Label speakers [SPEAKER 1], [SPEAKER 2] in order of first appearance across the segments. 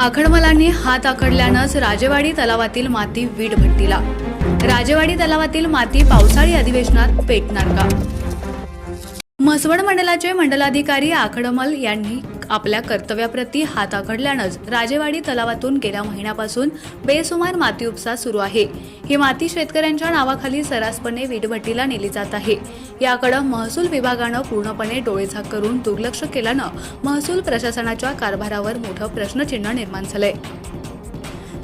[SPEAKER 1] आखडमलांनी हात आखडल्यानंच राजेवाडी तलावातील माती वीट भट्टीला. राजेवाडी तलावातील माती पावसाळी अधिवेशनात पेटणार का? म्हसवड मंडलाचे मंडलाधिकारी आखडमल यांनी आपल्या कर्तव्याप्रती हात आखडल्यानंच राजेवाडी तलावातून गेल्या महिन्यापासून बेसुमार माती उपसा सुरू आहे. ही माती शेतकऱ्यांच्या नावाखाली सरासपणे वीटभट्टीला नेली जात आहे. याकडे महसूल विभागानं पूर्णपणे डोळेझाक करून दुर्लक्ष केल्यानं महसूल प्रशासनाच्या कारभारावर मोठं प्रश्नचिन्ह निर्माण झालंय.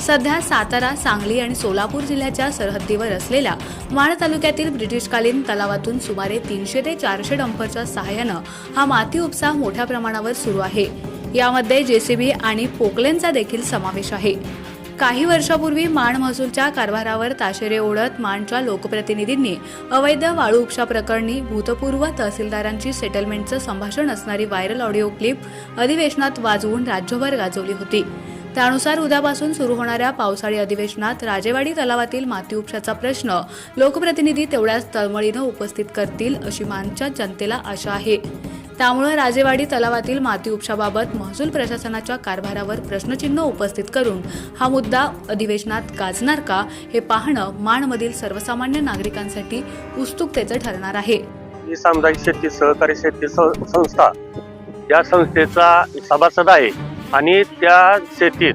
[SPEAKER 1] सध्या सातारा सांगली आणि सोलापूर जिल्ह्याच्या सरहद्दीवर असलेल्या माण तालुक्यातील ब्रिटिशकालीन तलावातून सुमारे तीनशे ते चारशे डंपरच्या सहाय्यानं हा माती उपसा मोठ्या प्रमाणावर सुरू आहे. यामध्ये जेसीबी आणि पोकलेनचा देखील समावेश आहे. काही वर्षापूर्वी माण महसूलच्या कारभारावर ताशेरे ओढत माणच्या लोकप्रतिनिधींनी अवैध वाळू उपशा प्रकरणी भूतपूर्व तहसीलदारांची सेटलमेंटचं संभाषण असणारी व्हायरल ऑडिओ क्लिप अधिवेशनात वाजवून राज्यभर गाजवली होती. त्यानुसार उद्यापासून सुरू होणाऱ्या पावसाळी अधिवेशनात राजेवाडी तलावातील माती उपशाचा प्रश्न लोकप्रतिनिधी तेवढ्याच तळमळीनं उपस्थित करतील अशी मानच्या जनतेला आशा आहे. त्यामुळे राजेवाडी तलावातील माती उपशाबाबत महसूल प्रशासनाच्या कारभारावर प्रश्नचिन्ह उपस्थित करून हा मुद्दा अधिवेशनात गाजणार का हे पाहणं माणमधील सर्वसामान्य नागरिकांसाठी उत्सुकतेचं ठरणार आहे.
[SPEAKER 2] ही सामुदायिक शेती सहकारी शेती संस्था या संस्थेचा सभासद आहे. आणि त्या शेतीत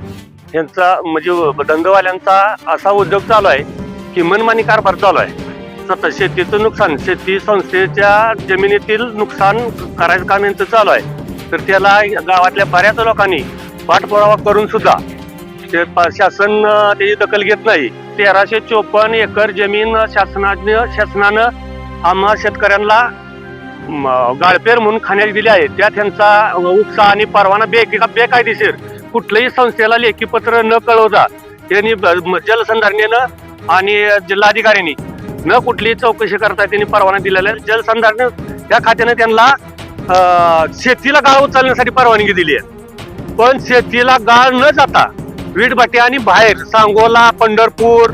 [SPEAKER 2] ह्यांचा म्हणजे दंगवाल्यांचा असा उद्योग चालू आहे की मनमानी कारभार चालू आहे. सतत शेतीचं नुकसान शेती संस्थेच्या जमिनीतील नुकसान करायचं काम यांचं चालू आहे. तर त्याला गावातल्या बऱ्याच लोकांनी पाठपुरावा करून सुद्धा ते शासन त्याची दखल घेत नाही. तेराशे चोपन्न एकर जमीन शासनाने शासनानं आम्हा शेतकऱ्यांना गाळपेर म्हणून खाण्यात दिले आहे. त्या त्यांचा उपसा आणि परवाना बे बेकायदेशीर. कुठल्याही संस्थेला लेखी पत्र न कळवता त्यांनी ब- जलसंधारणेनं आणि जिल्हाधिकाऱ्यांनी न कुठलीही चौकशी करता त्यांनी परवाना दिलेला आहे. जलसंधारण त्या खात्यानं त्यांना शेतीला गाळ उचलण्यासाठी परवानगी दिली आहे. पण शेतीला गाळ न जाता वीटभट्टी आणि बाहेर सांगोला पंढरपूर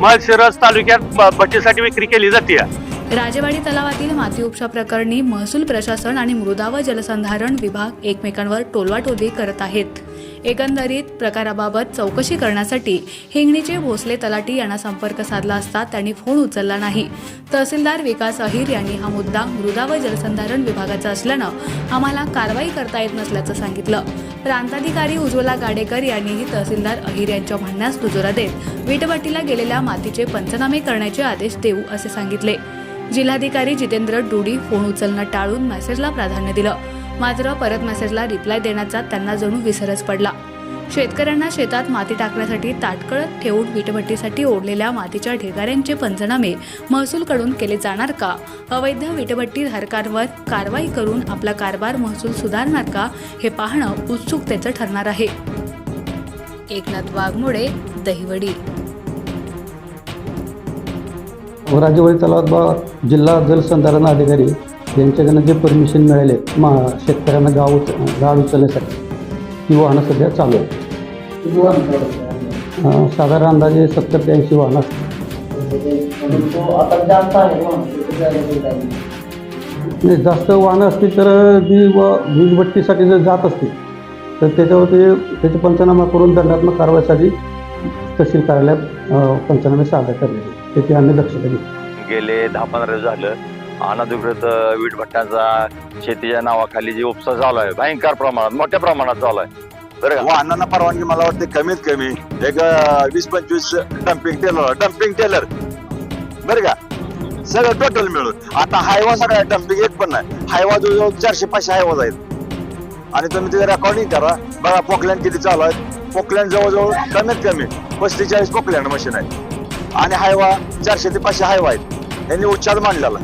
[SPEAKER 2] माळशिरस तालुक्यात भट्टीसाठी विक्री केली जाते.
[SPEAKER 1] राजेवाडी तलावातील माती उपसा प्रकरणी महसूल प्रशासन आणि मृदा व जलसंधारण विभाग एकमेकांवर टोलवाटोली करत आहेत. एकंदरीत प्रकाराबाबत चौकशी करण्यासाठी हिंगणीचे भोसले तलाटी यांना संपर्क साधला असता त्यांनी फोन उचलला नाही. तहसीलदार विकास अहिर यांनी हा मुद्दा मृदा व जलसंधारण विभागाचा असल्यानं आम्हाला कारवाई करता येत नसल्याचं सांगितलं. प्रांताधिकारी उज्ज्वला गाडेकर यांनीही तहसीलदार अहिर यांच्या म्हणण्यास दुजोरा देत वीटभट्टीला गेलेल्या मातीचे पंचनामे करण्याचे आदेश देऊ असे सांगितले. जिल्हाधिकारी जितेंद्र डुडी फोन उचलणं टाळून मेसेजला प्राधान्य दिलं. मात्र परत मेसेजला रिप्लाय देण्याचा त्यांना जणू विसरच पडला. शेतकऱ्यांना शेतात माती टाकण्यासाठी ताटकळत ठेवून वीटभट्टीसाठी ओढलेल्या मातीच्या ढेगाऱ्यांचे पंचनामे महसूलकडून केले जाणार का? अवैध वीटभट्टी धारकांवर कारवाई करून आपला कारभार महसूल सुधारणार का? हे पाहणं उत्सुकतेचं ठरणार आहे. एकनाथ वाघमोडे दहिवडी.
[SPEAKER 3] व राजेवाडी तलावात बा जिल्हा जलसंधारण अधिकारी यांच्याकडनं जे परमिशन मिळाले मा शेतकऱ्यांना गाव उच गाळ उचलण्यासाठी ती वाहनं सध्या चालू आहेत. साधारण अंदाजे सत्तर ते ऐंशी वाहनं
[SPEAKER 4] जास्त
[SPEAKER 3] नाही जास्त वाहनं असतील तर जी व वीजभट्टीसाठी जर जात असतील तर त्याच्यावरती त्याचे पंचनामा करून दंडात्मक कारवाईसाठी तहसील कार्यालयात पंचनामे सादर करणे त्याची आम्ही दक्षता घेऊ
[SPEAKER 5] गेले दहा पंधरा दिवस झालं. अनधिकृत वीट भट्ट्यांचा शेतीच्या नावाखाली जे उपसा चालू आहे भयंकर प्रमाणात मोठ्या प्रमाणात चालू आहे. बरं का?
[SPEAKER 6] वाहनांना परवानगी मला वाटते कमीत कमी एक वीस पंचवीस डम्पिंग टेलर डम्पिंग टेलर बरं का? सगळं टोटल मिळून. आता हायवा सगळा डम्पिंग एक पण नाही. हायवा जवळजवळ चारशे पाचशे हायवाज आहेत. आणि तुम्ही तिथे रेकॉर्डिंग करा. बघा पोकलँड किती चालू आहेत. पोकलँड जवळजवळ कमीत कमी पस्तीस चाळीस पोकलँड मशीन आहेत. आणि हायवा चारशे ते पाचशे हायवा आहेत. यांनी उच्चार मांडलेला.